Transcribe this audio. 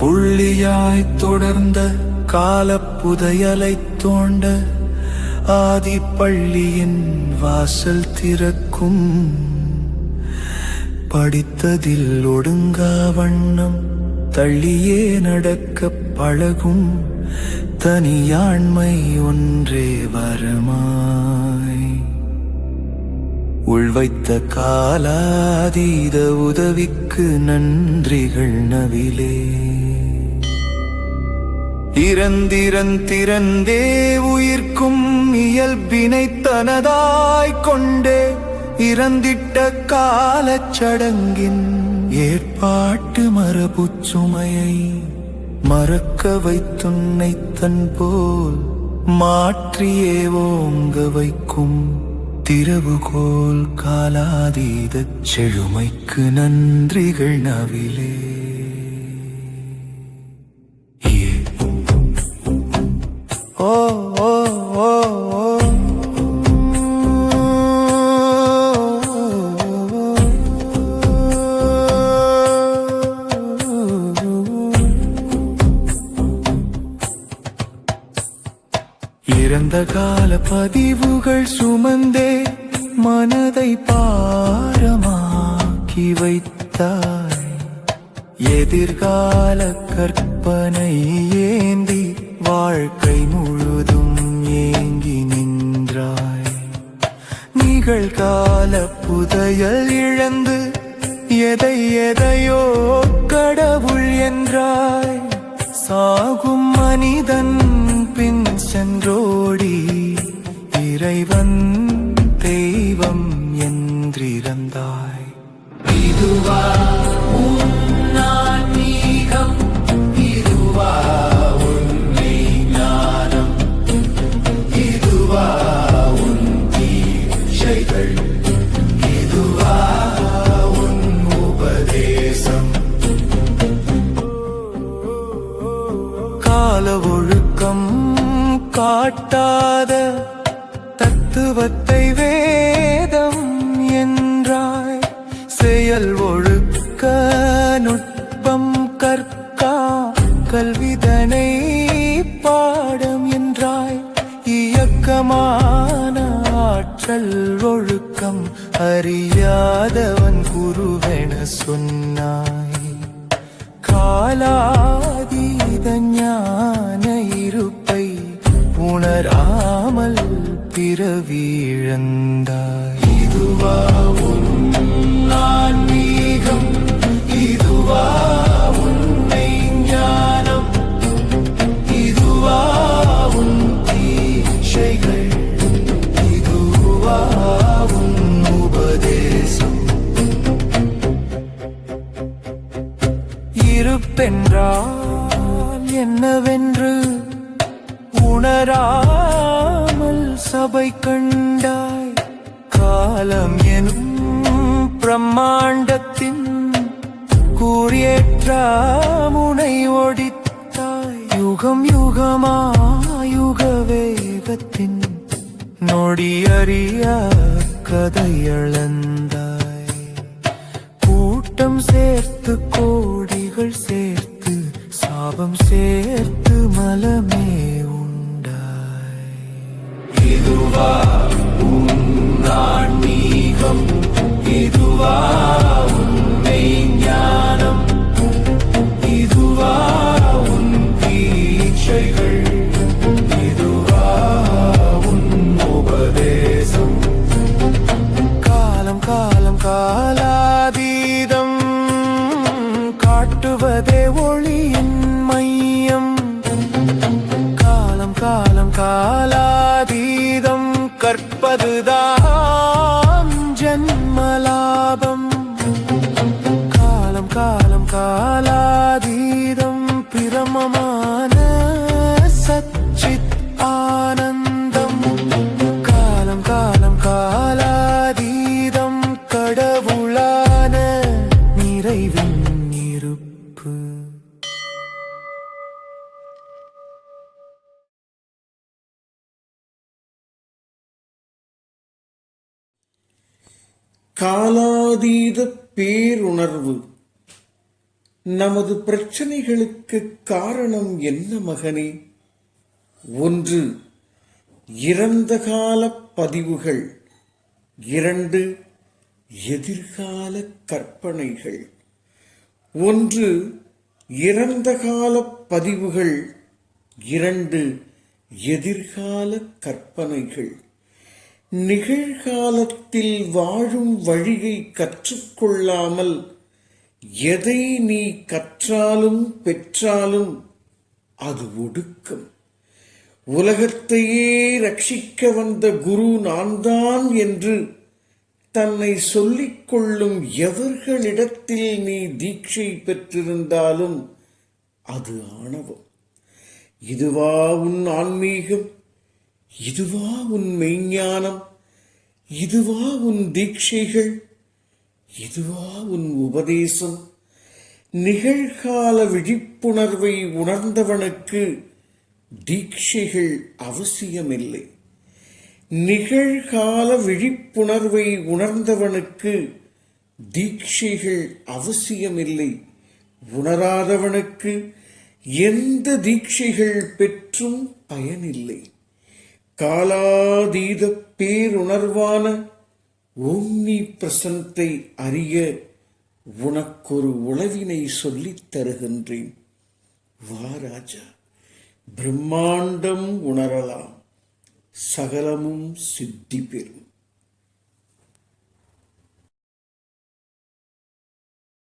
புள்ளியாய் தொடர்ந்த காலப்புதையலை தோண்ட ஆதி பள்ளியின் வாசல் திறக்கும். படித்ததில் ஒடுங்கா வண்ணம் தள்ளியே நடக்க பழகும். தனியாண்மை ஒன்றே வரமாய். உள்வைத்த காலாதீத உதவிக்கு நன்றிகள் நவிலே. இறந்திறந்திறந்தே உயிர்க்கும் இயல்பினை தனதாய் கொண்டே இறந்திட்ட காலச் சடங்கின் ஏற்பாட்டு மரபு சுமையை மறக்க வைத்துன்னை தன் போல் மாற்றியே ஓங்க வைக்கும் திறவுகோல் காலாதீதச் செழுமைக்கு நன்றிகள் நவிலே. இறந்த கால பதிவுகள் சுமந்தே மனதை பாரமாக்கி வைத்தாய். எதிர்கால கற்பனை ஏந்தி வாழ்க்கை முழுதும் ஏங்கி நின்றாய். நிகழ்கால புதையல் இழந்து எதை எதையோ கடவுள் என்றாய். சாகும் மனிதன் சென்றோடி இறைவன் காட்டாத தத்துவத்தை வேதம் என்றாய். செயல் ஒழுக்க நுட்பம் கற்கா கல்விதனை பாடம் என்றாய். இயக்கமான ஆற்றல் ஒழுக்கம் அறியாதவன் குருவென சொன்னாய். காலாதீத ஞான உணராமல் பிறவிழந்தாய். இதுவா சபை கண்டாய். காலம் எனும் பிரம்மாண்டத்தின் கூறியேற்ற முனை ஒடித்தாய். யுகம் யுகமா யுக வேகத்தின் நொடியறிய கதையளந்தாய். கூட்டம் சேர்த்து கோடிகள் சேர்த்து சாபம் சேர்த்து மலமே இறைவன் இருப்பு. காலாதீத பேருணர்வு. நமது பிரச்சனைகளுக்கு காரணம் என்ன மகனே? ஒன்று இறந்த கால பதிவுகள். இரண்டு எதிர்கால கற்பனைகள். ஒன்று இறந்த கால பதிவுகள் இரண்டு எதிர்கால கற்பனைகள். நிகழ்காலத்தில் வாழும் வழியை கற்றுக்கொள்ளாமல் எதை நீ கற்றாலும் பெற்றாலும் அது ஒடுக்கம். உலகத்தையே ரட்சிக்க வந்த குரு நான்தான் என்று தன்னை சொல்லிக் கொள்ளும் எவர்களிடத்தில் நீ தீட்சை பெற்றிருந்தாலும் அது ஆணவம். இதுவா உன் ஆன்மீகம்? இதுவா உன் மெய்ஞானம்? இதுவா உன் தீட்சைகள்? இதுவா உன் உபதேசம்? நிகழ்கால விழிப்புணர்வை உணர்ந்தவனுக்கு தீட்சைகள் அவசியமில்லை. நிகழ்கால விழிப்புணர்வை உணர்ந்தவனுக்கு தீட்சைகள் அவசியமில்லை. உணராதவனுக்கு எந்த தீட்சைகள் பெற்றும் பயனில்லை. காலாதீத பேருணர்வான ஓம்னி பிரசந்தத்தை அறிய உனக்கொரு உளவினை சொல்லித் தருகின்றேன். வா ராஜா பிரம்மாண்டம் உணரலாம். சகலமும் சித்தி பெறும்